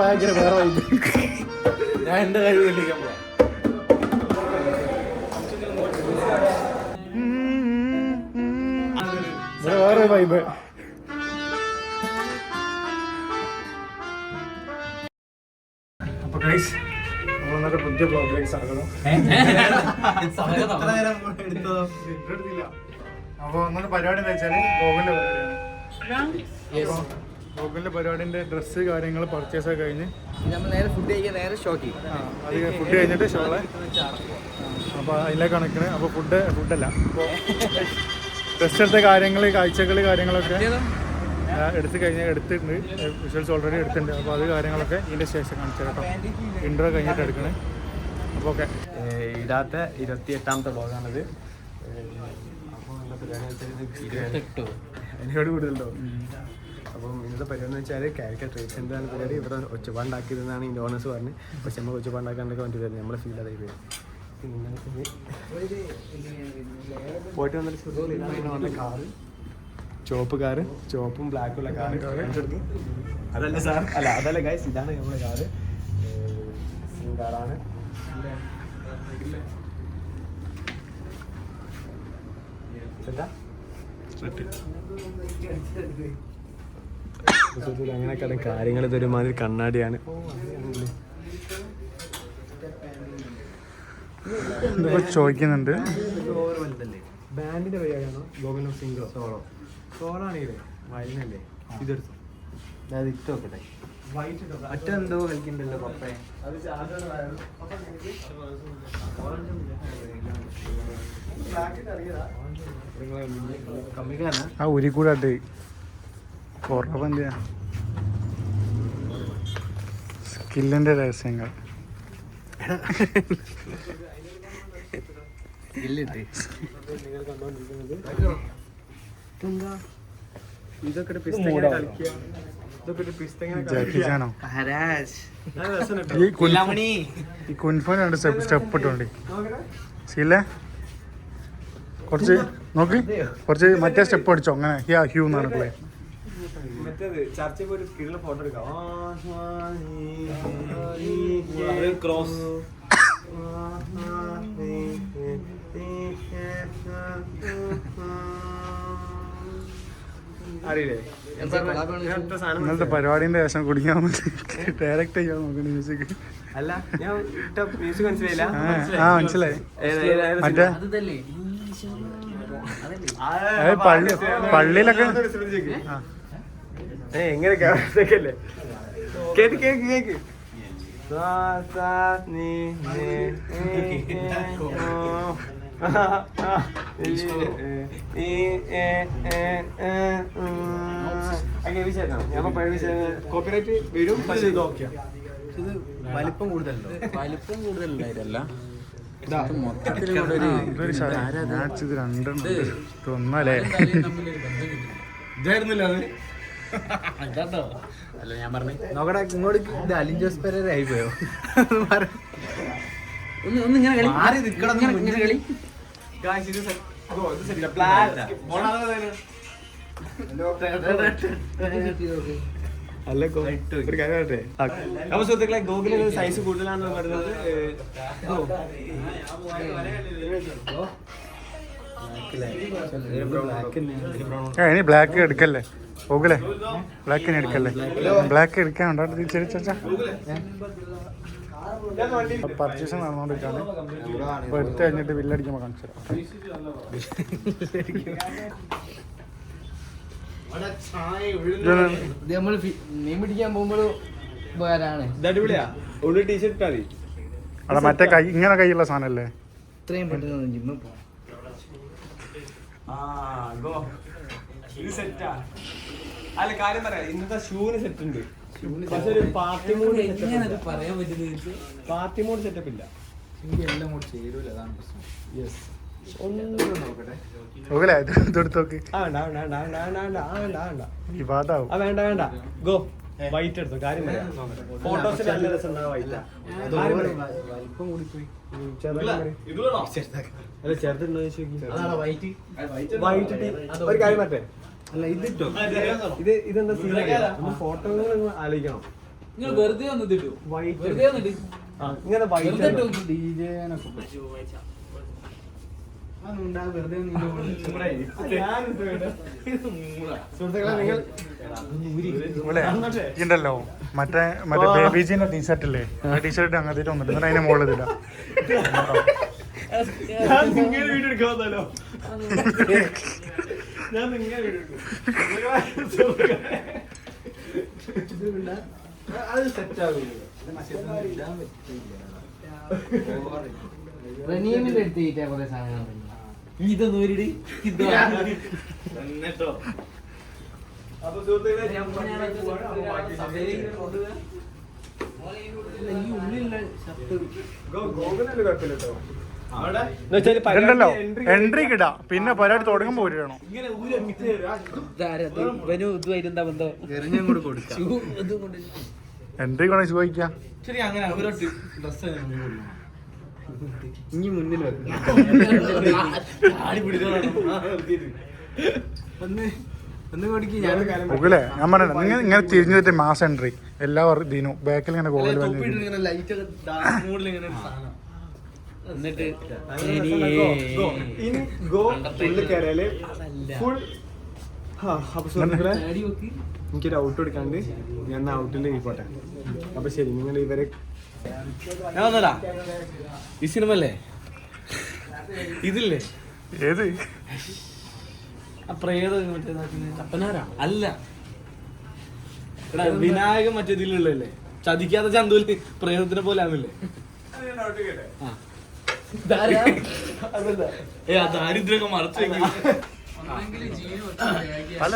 ഭയങ്കര വേറെ വൈബ് ഞാൻ എന്റെ കഴിവ് തെളിയിക്കാൻ പോവാം. ഇവിടെ വേറെ വൈബ് അപ്പൊ ഗൈസ് നമ്മൾ ഇന്നത്തെ പുതിയ ബ്ലോഗിലേക്ക് സ്വാഗതം. അപ്പൊ ഒന്നൊരു പരിപാടി എന്താ വെച്ചാൽ ഗോകുലിന്റെ പരിപാടിയാണ്. ഗോകുലിന്റെ പരിപാടിന്റെ ഡ്രസ്സ് കാര്യങ്ങൾ പർച്ചേസ് ഒക്കെ കഴിഞ്ഞ്. നമ്മൾ നേരെ ഫുഡ് കഴിക്കാൻ നേരെ ഷോക്കി ആ, അത് ഫുഡ് കഴിഞ്ഞിട്ട് ഷോളെ അപ്പൊ അതിലേക്ക് കണക്കിന് അപ്പൊ ഫുഡ് ഫുഡല്ല അപ്പോൾ ഡ്രസ് എടുത്ത കാര്യങ്ങൾ കാഴ്ചകൾ കാര്യങ്ങളൊക്കെ എടുത്തു എടുത്ത് കഴിഞ്ഞ എടുത്തിട്ടുണ്ട്. വിഷ്വൽസ് ഓൾറെഡി എടുത്തിട്ടുണ്ട്. അപ്പോൾ അത് കാര്യങ്ങളൊക്കെ ഇതിന്റെ ശേഷം കാണിച്ചു കേട്ടോ. ഇൻട്രോ കഴിഞ്ഞിട്ട് എടുക്കണേ. അപ്പോൾ ഓക്കെ ഇടാത്ത ഇരുപത്തി എട്ടാമത്തെ ബ്ലോഗാണിത് അപ്പോൾ ഇന്നത്തെ പരിപാടി? അതിനോട് കൂടുതലുണ്ടോ അപ്പം ഇന്നത്തെ പരിപാടി എന്ന് വെച്ചാൽ കാരിക്കർ ട്രേഡ് സെന്ററാണ് പരിപാടി? ഇവിടെ ഒച്ചപ്പാണ്ടാക്കിയതെന്നാണ് ഇതിന്റെ ഓണേഴ്സ് പറഞ്ഞ്. പക്ഷെ നമ്മൾ ഒച്ചപ്പാണ്ടാക്കാണ്ടൊക്കെ വേണ്ടി നമ്മളെ ഫീൽ അതായി പോയി. പോയിട്ട് വന്നിട്ട് കാറ് ചുവപ്പ് കാറ് ചുവപ്പും ബ്ലാക്കും ഉള്ള കാറ് അതല്ല സാർ അല്ല അതല്ല ഗൈസ് ഇതാണ് നമ്മുടെ കാറ് കാറാണ് സെറ്റാ. അങ്ങനെയൊക്കെ കാര്യങ്ങൾ ഇതൊരുമാതിരി കണ്ണാടിയാണ്. ചോദിക്കുന്നുണ്ട്. ബാൻഡിന്റെ ഒരു ഗോകുലം സിംഗോ സോളോ. സോളോ ആണെങ്കിലേ വയലിനല്ലേ? ഇതെടുത്തു ഇട്ടോക്കട്ടെ വൈറ്റ് മറ്റെന്തോ കളിക്കണ്ടല്ലോ പപ്പേ. കമ്മിക്കാരനാ ആ ഉരിക്കൂടാട്ട് കുറവെന്താ സ്കില്ലിന്റെ രഹസ്യങ്ങൾ ഈ കുൻഫോൻ രണ്ട് സ്റ്റെപ്പ് സ്റ്റെപ്പ് ഇട്ടോണ്ട്. ശീലേ? കുറച്ച് നോക്ക്. കുറച്ച് മറ്റേ സ്റ്റെപ്പ് അടിച്ചോ. അങ്ങനെ. ഹിയാ ഹ്യൂ എന്നാണ് പറഞ്ഞിട്ടില്ലേ മറ്റേത് ചർച്ചയിൽ പോയി കീഴിലെ ഫോട്ടോ എടുക്കാം ക്രോസ് പരിപാടിന്റെ ശേഷം കുടിക്കാൻ ഡയറക്റ്റ് ചെയ്യാൻ നോക്കണ മ്യൂസിക് അല്ല ഞാൻ മ്യൂസിക് മനസ്സിലായില്ല ആ മനസ്സിലായി മറ്റേ പള്ളി പള്ളിയിലൊക്കെ എങ്ങനെ കേൾക്കല്ലേ കേക്ക് കേക്ക് കേക്ക്. കോപ്പിറൈറ്റ് വരും പക്ഷേ ഇത് ഓക്കെ ഇത് വലിപ്പം വലിപ്പം ഇതാ മൊത്തത്തിൽ ഇവിടെ ഒരു ഇതൊരു മാച്ച് ഇത്? രണ്ടെണ്ണം ഇത് ഒന്നല്ലേ ഇതായിരുന്നില്ല അത്? അല്ല ഞാൻ പറഞ്ഞു. നോക്കടാ ഇങ്ങോട്ട് ഇത് അലിൻ ജോസ് പെരേര ആയി പോയോ? ഒന്ന് ഒന്ന് ഇങ്ങനെ കളി. ഇങ്ങനെ ഇങ്ങനെ കളി. അല്ല ഒരു കാര്യം പറയട്ടെ? അപ്പൊ സുഹൃത്തുക്കളെ ഗോകുലിന് സൈസ് കൂടുതലാണെന്ന് പറയുന്നത് ഇനി ബ്ലാക്ക് എടുക്കല്ലേ? പോകലേ ബ്ലാക്ക് ഇനി എടുക്കല്ലേ? ബ്ലാക്ക് എടുക്കാൻ ഉണ്ടോ തിരിച്ചു ചേച്ചാ പർച്ചേസ് നടന്നുകൊണ്ടിരിക്കുകയാണ് അപ്പോൾ എടുത്തു കഴിഞ്ഞിട്ട് ബില്ലടിക്കുമ്പോൾ കാണിച്ചു നമ്മൾ മീൻ പിടിക്കാൻ പോകുമ്പോൾ ഉപകാരമാണ് അവിടെ മറ്റേ കൈ ഇങ്ങനെ കൈയുള്ള സാധനല്ലേ? ഇത്രയും പെട്ടെന്ന് ജിമ്മിൽ പോകാം ആ ഗോ. ഇത് സെറ്റാ അല്ല കാര്യം പറയാം. ഇന്നത്തെ ഷൂന് സെറ്റ് ഉണ്ട്. പക്ഷെ ഒരു പാർട്ടി മോഡ് പറയാൻ പറ്റുന്നത് പാർട്ടി മോഡ് സെറ്റപ്പ് ഇല്ല. എല്ലാം കൂടി ചേരൂല? അതാണ് പ്രശ്നം. യെസ് വേണ്ട വേണ്ട വേണ്ട വേണ്ട വേണ്ട ആ വേണ്ട ആ വേണ്ട. വിവാദാവും. ആ വേണ്ട വേണ്ട. ഗോ. വൈറ്റ് എടുത്തു? കാര്യം പറയാം. ഫോട്ടോസിൽ നല്ല രസം വലിപ്പം കൂടിപ്പോയി. അല്ല ചെറുതുണ്ടോ വൈറ്റ്? ഒരു കാര്യം മറ്റേ അല്ല ഇതിട്ടോ? ഇത് ഇതെന്താ സീൻ ഫോട്ടോകൾ ആലോചിക്കണം. നിങ്ങൾ വെറുതെ വന്നിട്ടു. വെറുതെ ഇങ്ങനെ വൈറ്റ് വെറുതെ ആണ്. ഉണ്ടല്ലോ മറ്റേ മറ്റേ ബേബിജിന്റെ ടീഷർട്ട് ഇല്ലേ? ആ ടീഷർട്ട് അങ്ങനത്തെ ഒന്നുമില്ല എന്നിട്ട് അതിന്റെ മുകളിൽ ഇതില്ല ഞാൻ നിങ്ങൾ വീഡിയോ എടുക്കും. സുഹൃത്തുക്കളെ, അത് സെറ്റ് ആവില്ല റനീമിന്റെ അടുത്ത് ഈറ്റ കുറെ സാധനങ്ങൾ ഇതൊന്നും ഒരിടി ഇത്. എന്നിട്ടോ? അപ്പൊ സുഹൃത്തുക്കളെ ഞാൻ പണിയാനൊക്കെ പോവാണ്. അപ്പൊ ബാക്കി ഈ ഉള്ളിലുള്ള ഷർട്ട് ഗോ- ഗോകുലല്ലേ കുഴപ്പമില്ല കേട്ടോ. അവിടെ ഇതുണ്ടല്ലോ എൻട്രി കിടാ പിന്നെ പരിപാടി തുടങ്ങുമ്പോ എൻട്രി കൊണ്ട് ചോദിക്കാം. ശരി അങ്ങനെ ഡ്രസ് ഇനി മുന്നിൽ ഞാൻ മുകളെ ഞാൻ പറഞ്ഞ നിങ്ങൾ ഇങ്ങനെ തിരിഞ്ഞിട്ട് മാസ് എൻട്രി. എല്ലാ ഇതിനു ബാക്കിൽ ഇങ്ങനെ ഗോകുൽ എനിക്കൊരു ഔട്ട് എടുക്കാണ്ട് ഞാൻ ഔട്ടിൽ പോട്ടെ അപ്പൊ ശരി നിങ്ങൾ ഇവരെ ഞാൻ വന്നടാ ഈ സിനിമ അല്ലേ ഇതില്ലേ? ഏത്? പ്രേതം മറ്റേ അപ്പനാരാ അല്ല. എടാ വിനായകൻ മറ്റേ ഇതിലുള്ളല്ലേ ചതിക്കാത്ത ചന്തൂൽ പ്രേതത്തിനെ പോലെ ആവില്ലേ ആ. ഏ ആ ദാരിദ്ര്യമൊക്കെ മറച്ചു പല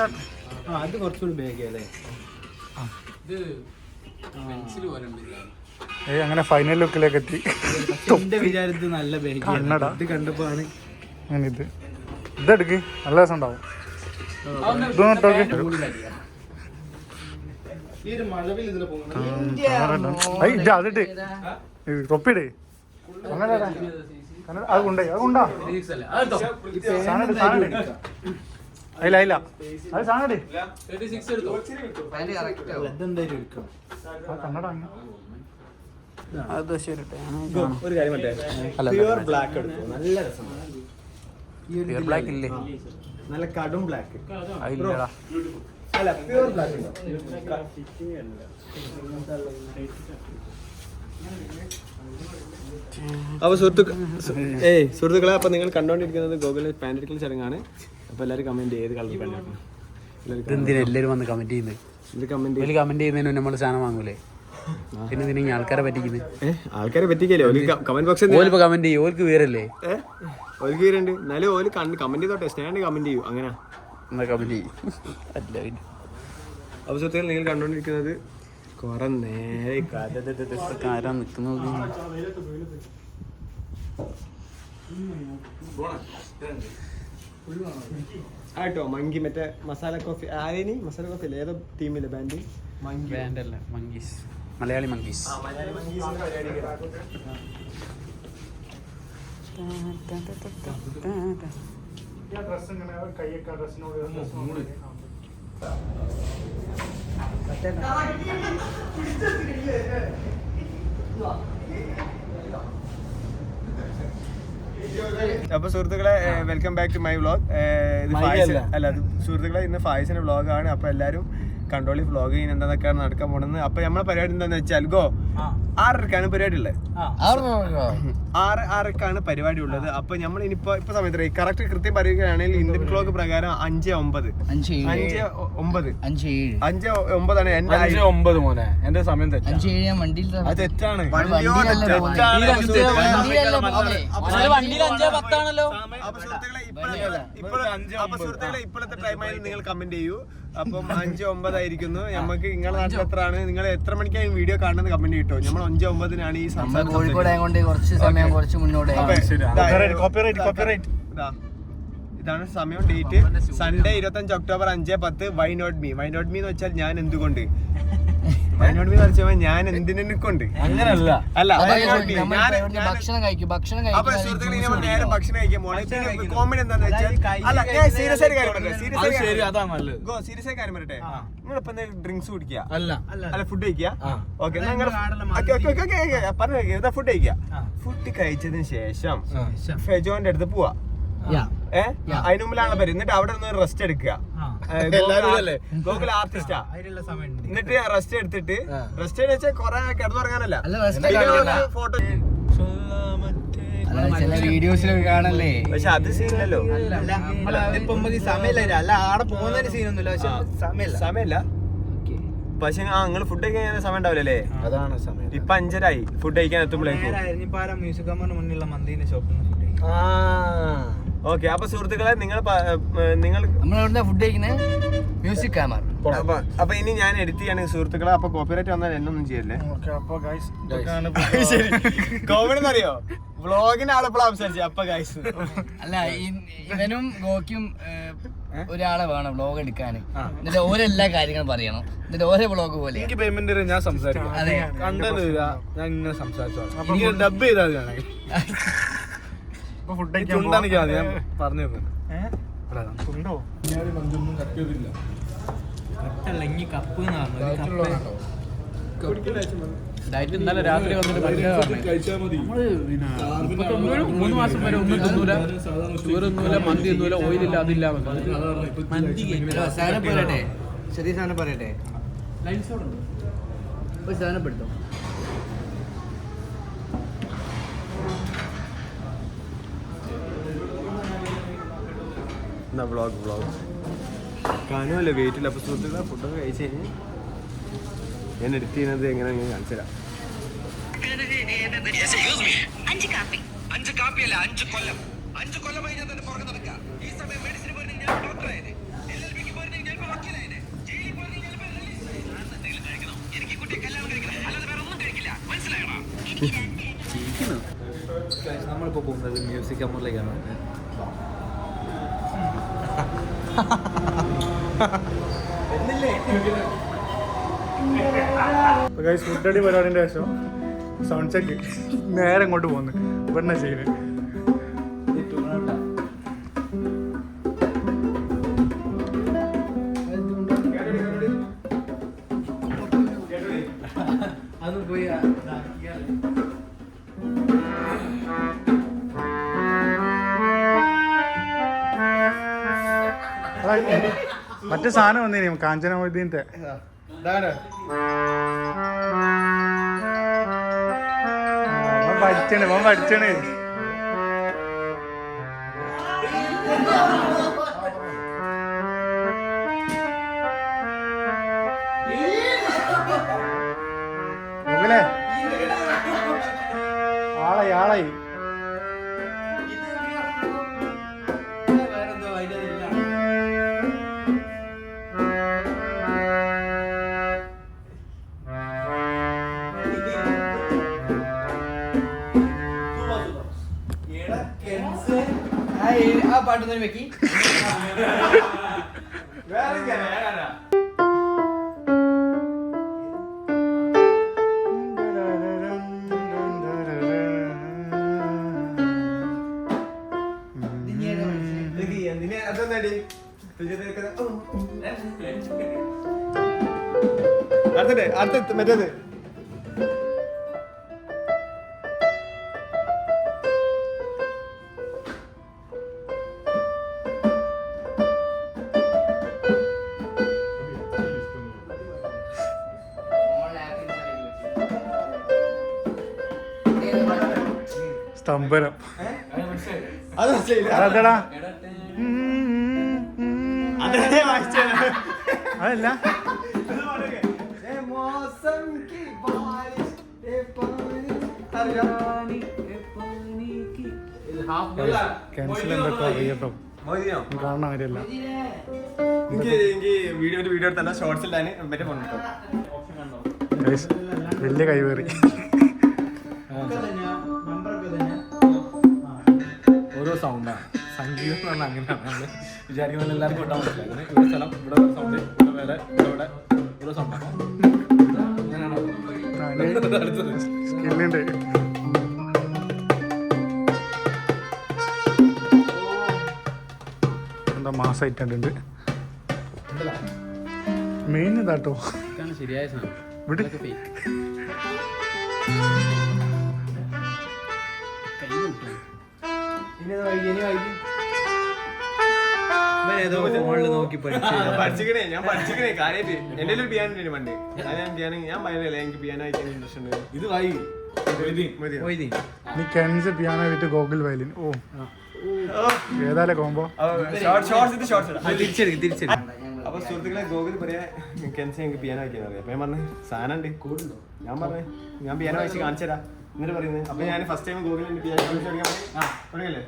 ആ അത് കുറച്ചുകൂടി ബേഗല്ലേ അല്ലേ? ഇത് പെൻസിൽ പോലെ അങ്ങനെ ഫൈനൽ ലുക്കിലേക്ക് എത്തി. എന്റെ വിചാരത്തിൽ നല്ല ബാഗ് കണ്ണട. ഇത് കണ്ടപ്പോ ആണ് അങ്ങനെ ഇത്. ഇതെടുക്ക് നല്ല രസം ഉണ്ടാവും അതിട്ട് തൊപ്പിട് അങ്ങനെ അത് കൊണ്ടേ അത് കൊണ്ടാ. physics അല്ലേ? അതെടുത്തോ. സാധനം ഇട്, സാധനം ഇട്. അതില്ല അതില്ല അത് സാധനം ഇട്. 36 എടുത്തോ. ഇതെന്തായാലും എടുക്കാം ആ കന്നഡ അങ്ങ്. അത് ശരി ഒരു കാര്യം മറ്റേ പ്യുവർ ബ്ലാക്ക് എടുത്തു? നല്ല രസമാണ്. ഒരു ബ്ലാക്ക് ഇല്ലേ? നല്ല കടും ബ്ലാക്ക് അല്ല പ്യുവർ ബ്ലാക്ക് ഉണ്ടോ? അപ്പൊ സുഹൃത്തുക്കൾ ഏയ് സുഹൃത്തുക്കളെ അപ്പൊ നിങ്ങൾ കണ്ടോണ്ടിരിക്കുന്നത് ഗൂഗിളിൽ പാന്റ് എടുക്കുന്ന ചടങ്ങാണ്. അപ്പൊ എല്ലാവരും കമന്റ് ഏത് കളർ എടുക്കണം എല്ലാരും വന്ന് കമന്റ് ചെയ്യുന്നത്? കമന്റ് ചെയ്യുന്നതിന് നമ്മൾ സാധനം വാങ്ങൂലേ? പിന്നെ ഇതിനെ ആൾക്കാരെ പറ്റിക്കുന്നത് ഏഹ് ആൾക്കാരെ പറ്റിക്കല്ലേ? ഓൽ കമന്റ് ബോക്സിൽ ഓലിപ്പോ കമന്റ് ചെയ്യും ഓൽക്ക് വീരല്ലേ ഏഹ് ഒരു കീറുണ്ട് എന്നാലും ഓൽ കണ്ട് കമന്റ് ചെയ്തോട്ടെ. സ്റ്റാൻഡ് കമന്റ് ചെയ്യൂ. അങ്ങനെ. എന്നാ കമന്റ് ചെയ്യും. അല്ല പിന്നെ. അപ്പൊ സുഹൃത്തുക്കൾ നിങ്ങൾ കണ്ടോണ്ടിരിക്കുന്നത് കുറെ നേരെ കാരാ നിക്കുന്നത്? Auto monkey. മറ്റേ മസാല കോഫി. ആരേനി? മസാല കോഫി അല്ലേ ഏതോ ടീമിലെ band monkey. Band monkeys. Malayali monkeys ഡ്രസ്സിനോട് അപ്പൊ സുഹൃത്തുക്കളെ welcome back to my vlog. അല്ല. സുഹൃത്തുക്കളെ ഇന്ന് ഫായ്സിന്റെ വ്ളോഗാണ് അപ്പൊ എല്ലാരും കണ്ടോളി വ്ളോഗ് ചെയ്യുന്ന എന്താന്നൊക്കെയാണ് നടക്കാൻ പോണെന്ന്. അപ്പൊ നമ്മളെ പരിപാടി എന്താന്ന് വെച്ചാൽ ഗോ ആറരക്കാണ് പരിപാടി ഉള്ളത് ആറ് ആറരക്കാണ് പരിപാടി ഉള്ളത് അപ്പൊ നമ്മൾ ഇനിയിപ്പോ ഇപ്പൊ സമയത്ത് കറക്റ്റ് കൃത്യം പറയുകയാണെങ്കിൽ ഇന്ത്യൻ ക്ലോക്ക് പ്രകാരം അഞ്ച് ഒമ്പത്. അഞ്ച് ഒമ്പത്. അഞ്ച് ഏഴ്. അഞ്ച് ഒമ്പതാണ് എന്റെ അഞ്ച് ഒമ്പത് മോനെ. എന്റെ സമയം തെറ്റാ. അഞ്ച് ഏഴ് ഞാൻ വണ്ടിയിൽ അത് തെറ്റാണ്. വണ്ടിയോ തെറ്റാണ്. ഇപ്പോഴത്തെ ടൈമായി നിങ്ങൾ കമന്റ് ചെയ്യൂ. അപ്പം അഞ്ച് ഒമ്പതായിരിക്കുന്നു നമുക്ക് നിങ്ങളുടെ നാട്ടിൽ എത്രയാണ് നിങ്ങൾ എത്ര മണിക്കാണ് വീഡിയോ കാണുന്നത് കമന്റ് കിട്ടോ നമ്മൾ അഞ്ച് ഒമ്പതിനാണ് ഈ സംസാരം കോഴിക്കോട് ആയതുകൊണ്ട് കുറച്ച് സമയം കുറച്ച് മുന്നോട്ട്. ഇതാണ് സമയം ഡേറ്റ് സൺഡേ ഇരുപത്തഞ്ച് ഒക്ടോബർ അഞ്ച് പത്ത് why not me why not me എന്ന് വെച്ചാൽ ഞാൻ എന്തുകൊണ്ട്? അതിനോട് പോയി ഞാൻ എന്തിനെക്കൊണ്ട് അങ്ങനല്ല. അല്ല ഭക്ഷണം കഴിക്കും ഭക്ഷണം അപ്പൊ ഇനി നമ്മൾ നേരെ ഭക്ഷണം കഴിക്കാൻ പോകണം കോമഡി എന്താന്ന് വെച്ചാൽ അല്ല ഞാൻ സീരിയസ് ആയിട്ട് കാര്യം പറയട്ടെ സീരിയസ് ആയിട്ട് അതാ നല്ലത്. ഗോ സീരിയസ് ആയി കാര്യം പറയട്ടെ. നിങ്ങളിപ്പോ എന്തെങ്കിലും ഡ്രിങ്ക്സ് കുടിക്കുക? അല്ല. അല്ല. ഫുഡ് കഴിക്കുക. ഓക്കെ പറഞ്ഞു ഫുഡ് കഴിക്കുക? ഫുഡ് കഴിച്ചതിന് ശേഷം ഫെജോന്റെ അടുത്ത് പോവാ. ഏ? അതിനു മുമ്പിലാണ് പേര്. എന്നിട്ട് അവിടെ നിന്ന് റെസ്റ്റ് എടുക്കുക? ഗോകുൽ ആർട്ടിസ്റ്റാ എന്നിട്ട് റെസ്റ്റ് എടുത്തിട്ട് റെസ്റ്റ് വെച്ചാൽ കൊറേ കിടന്നുറങ്ങാനല്ല. ഫോട്ടോ വീഡിയോസിലൊക്കെ കാണല്ലേ? പക്ഷെ അത് സീനല്ലോ സമയമില്ല അല്ല ആടെ പോകുന്നതിന് സീനൊന്നുമില്ല പക്ഷെ സമയമില്ല. സമയമില്ല. പക്ഷെ ആ നിങ്ങൾ ഫുഡ് കഴിക്കാൻ സമയം ഉണ്ടാവില്ലല്ലേ? അതാണ് സമയം. ഇപ്പൊ അഞ്ചരായി. ഫുഡ് കഴിക്കാൻ എത്തുമ്പോഴേക്കും. മ്യൂസിക് കമ്പറിന് മുന്നിലുള്ള മന്തിന്റെ ഷോപ്പിൽ നിന്ന് ഫുഡ് ഓക്കെ അപ്പൊ സുഹൃത്തുക്കളെ നിങ്ങൾ നിങ്ങൾ നമ്മൾ ഫുഡ് കഴിക്കുന്നത് മ്യൂസിക് ക്യാമറ അപ്പൊ അപ്പൊ ഇനി ഞാൻ എഡിറ്റ് ചെയ്യണെങ്കിൽ സുഹൃത്തുക്കളെ അപ്പൊ കോപ്പിറൈറ്റ് വന്നാൽ എന്നൊന്നും ചെയ്യല്ലേ? കോമഡി അറിയോ വ്ളോഗിന് ആളെപ്പോഴും സംസാരിച്ചു? അപ്പൊ ഗൈസ് അല്ല ഇവനും ഗോക്കും ഒരാളെ വേണം വ്ളോഗ് എടുക്കാൻ. എന്നിട്ട് ഓരെല്ലാ കാര്യങ്ങളും പറയണം. എന്നിട്ട് ഓരോ വ്ളോഗ് പോലെ. എനിക്ക് പേയ്മെന്റ് ഞാൻ സംസാരിക്കും. അതെ. കണ്ടത് ഞാൻ ഇങ്ങനെ സംസാരിച്ചു ഡബ് ചെയ്താൽ ഇപ്പൊ ഫുഡ് ഞാൻ പറഞ്ഞു ഉണ്ടോ കപ്പ് ഡയറ്റ് ഇന്നലെ രാത്രി വന്നിട്ട് മൂന്ന് മാസം വരെ ഒന്നും തിന്നൂല. ഷുഗർ ഒന്നുമില്ല മന്തി ഒന്നുമില്ല ഓയിലില്ല അതില്ല മന്തി സാധനം പറയട്ടെ ശരി സാധനം പറയട്ടെ ഒരു സാധനം പെടുത്തോ. എന്നാ വ്ളോഗ് വ്ളോഗ് കാണുമല്ലോ വെയിറ്റില്ല അപ്പൊ സുഹൃത്തുക്കളെ ഫുഡൊക്കെ കഴിച്ച് കഴിഞ്ഞ് ഞാൻ എഡിറ്റ് ചെയ്യുന്നത് എങ്ങനെയാണെന്ന് ഞാൻ കാണിച്ചു തരാം അഞ്ച് കാപ്പി. അഞ്ച് കാപ്പിയല്ല? അഞ്ച് കൊല്ലം. അഞ്ച് കൊല്ലമായി ഞാൻ തന്നെ പുറകെ നടക്കുക ഈ സമയം മെഡിസിൻ പോയി ഞാൻ ഡോക്ടറായത് എൽ എൽ ബിക്ക് പോയി ഞാൻ ഇപ്പൊ വക്കീലായത് ജയിലിൽ പോയി ഞാൻ എന്തെങ്കിലും കഴിക്കണം. എനിക്ക് കുട്ടിയെ കല്യാണം കഴിക്കണം. അല്ലാതെ വേറെ ഒന്നും കഴിക്കില്ല. മനസ്സിലായണോ പോകുന്നത് മ്യൂസിക് കമ്പറിലേക്കാണ് ഫുഡ് അടി പരിപാടിന്റെ ശേഷം സൗണ്ട് ചെക്ക് നേരെ ഇങ്ങോട്ട് പോകുന്നു. ഇവിടെ ചെയ്യുന്നത് മറ്റേ സാധനം വന്നേ കാഞ്ചന മൊയ്തീന്റെ പഠിച്ചണേ പഠിച്ചണേ അടുത്ത മറ്റേത്. സ്തംഭനം. അത് മനസ്സിലായില്ല അതെടാ അതല്ല. വലിയ കൈവേറി. ഓരോ സൗണ്ടാണ് സംഗീതം എന്ന് പറഞ്ഞാൽ അങ്ങനെയാണ്. വിചാരിക്കുന്ന എല്ലാവർക്കും ഇവിടെ സ്ഥലം ഇവിടെ സൗണ്ട് വേറെ ഇവിടെ ഒരു സംഭവം സ്കില്ലുണ്ട്. എന്താ മാസമായിട്ടുണ്ട് മെയിൻ ഇതാട്ടോ. ശരിയായ സാധനം. ഇവിടെ? ഇതൊക്കെ fake. കൈ നോക്കി പഠിച്ചിക്കണേ ഞാൻ പഠിച്ചിക്കണേ കാര്യമായിട്ട് എന്റെ ഒരു പിയാനോ ഉണ്ട് പണ്ട്? അത് ഞാൻ പിയാനോ ഞാൻ പറയുന്നില്ല എനിക്ക് പിയാനോ ആയിട്ട് ഇൻട്രസ്റ്റ് ഉണ്ട്. ഇത് വായി? നീ കെൻസ് പിയാനോ വിത്ത് ഗോഗിൾ വയലിൻ. ഓ. ഏതായാലും കോമ്പോ അപ്പൊ സുഹൃത്തുക്കളെ ഗോകുൽ പറയാ കെൻസ് എനിക്ക് പിയാനോ വയ്ക്കാൻ അറിയാം. അപ്പൊ ഞാൻ പറഞ്ഞു സാധനം ഉണ്ട്. ഞാൻ പറഞ്ഞു ഞാൻ പിയാനോ വായിച്ച് കാണിച്ചു തരാം. എന്നിട്ട് പറയുന്നത് അപ്പൊ ഞാൻ ഫസ്റ്റ് ടൈം ഗോകുലിന്റെ പിയാനോ പഠിക്കാൻ തുടങ്ങിയല്ലേ.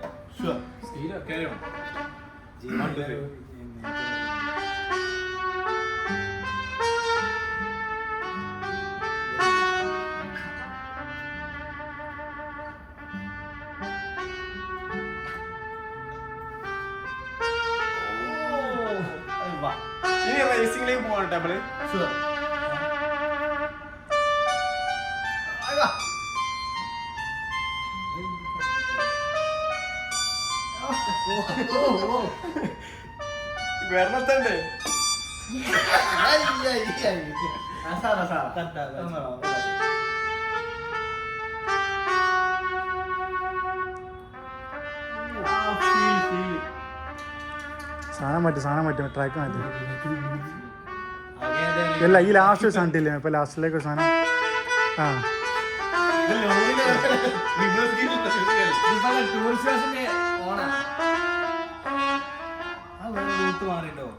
ഇനി റേസിംഗിലേക്ക് പോവാണ് ടേബിൾ വെറുതെ സാധനം മാറ്റി സാധനം മാറ്റി ട്രാക്ക് മാറ്റി. അല്ല ഈ ലാസ്റ്റ് ഒരു സാധനം. ഇല്ലേ ഇപ്പൊ ലാസ്റ്റിലേക്ക് ഒരു സാധനം ആ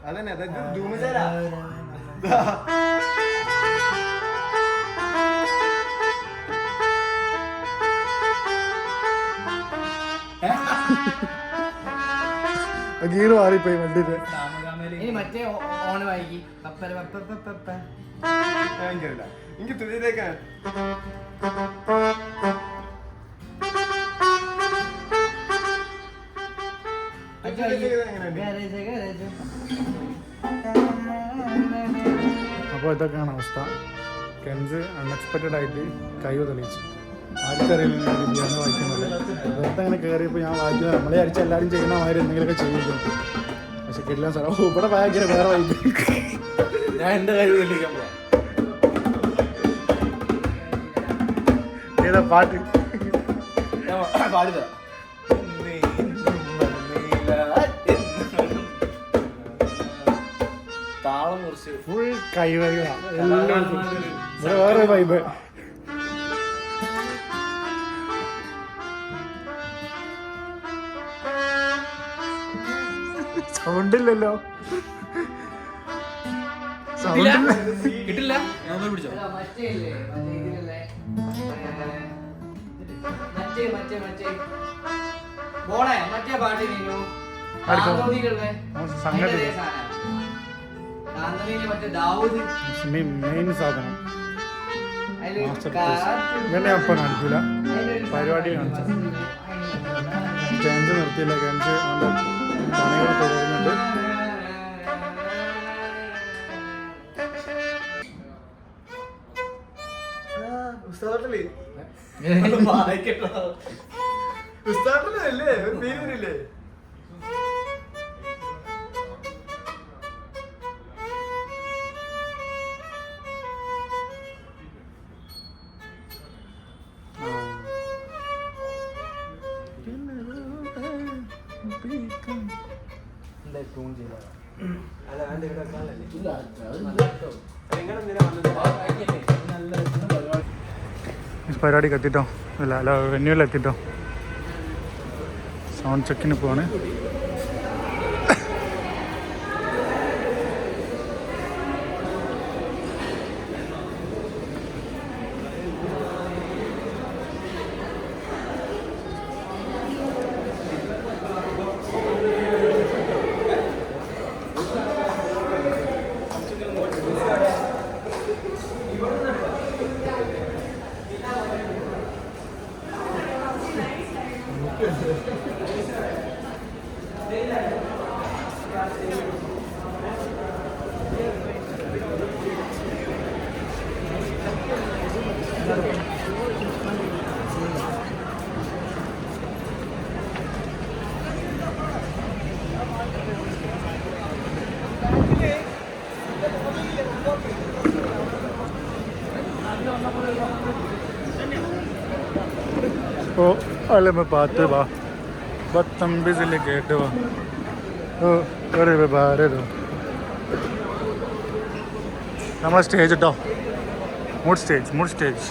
അതന്നെ അതായത് ധൂമചാരാ ഗീർ മാറിപ്പോയി വണ്ടിന്റെ ഇനി മറ്റേ ഓണ് വായിക്കി പപ്പര പപ്പ പപ്പ പപ്പ. എനിക്കറിയില്ല. എനിക്ക് തുല്യതേക്കാണ് അപ്പോൾ ഇതൊക്കെയാണ് അവസ്ഥ. കെൻസ് അൺഎക്സ്പെക്റ്റഡ് ആയിട്ട് കഴിവ് തെളിയിച്ചു. ആർക്കറിയില്ല പിയാനോ വായിക്കുന്നില്ല വെറുതെ അങ്ങനെ കയറിയപ്പോൾ ഞാൻ വായിക്കുന്നത് നമ്മളെ അടിച്ച് എല്ലാവരും ചെയ്യുന്ന മാതിരി എന്തെങ്കിലുമൊക്കെ ചെയ്യിക്കും പക്ഷെ കിട്ടില്ല സാറോ ഇവിടെ ഭയങ്കര വേറെ വായിക്കും ഞാൻ എന്റെ കഴിവ് തെളിയിക്കാൻ പോവാം. ഏതാ പാട്ട്? പാടില്ല ഫുൾ കഴിവുകളാണ് എല്ലാവർക്കും ഇവിടെ വേറെ വൈബ് സൗണ്ട് ഇല്ലല്ലോ കിട്ടില്ല? സംഗതി. മറ്റേ ദാവൂദ്. മെയിൻ സാധനം. അതിൽ മാസ്റ്റർ കാറ്റ് ഇവനെ അപ്പം കാണിക്കൂല. പരിപാടി. കാണിച്ചു. ക്യാൻസ് നിർത്തിയില്ല ക്യാൻസ് അവന്റെ പണികൾ തുടരുന്നുണ്ട് ഉസ്താദല്ലേ ഉസ്താദല്ലേ ഒരു പേര് പരിപാടിക്ക് എത്തിട്ടോ. അല്ല അല്ല വെന്യൂലെത്തിട്ടോ സൗണ്ട് ചെക്കിന് പോവാണ്. ഓ അല്ല പാത്ത് വാ ബത്തംബിസിൽ കേട്ട് വാ ഓ ഒരു ഭാരതോ നമ്മളെ സ്റ്റേജ് കേട്ടോ മൂഡ് സ്റ്റേജ് മൂഡ് സ്റ്റേജ്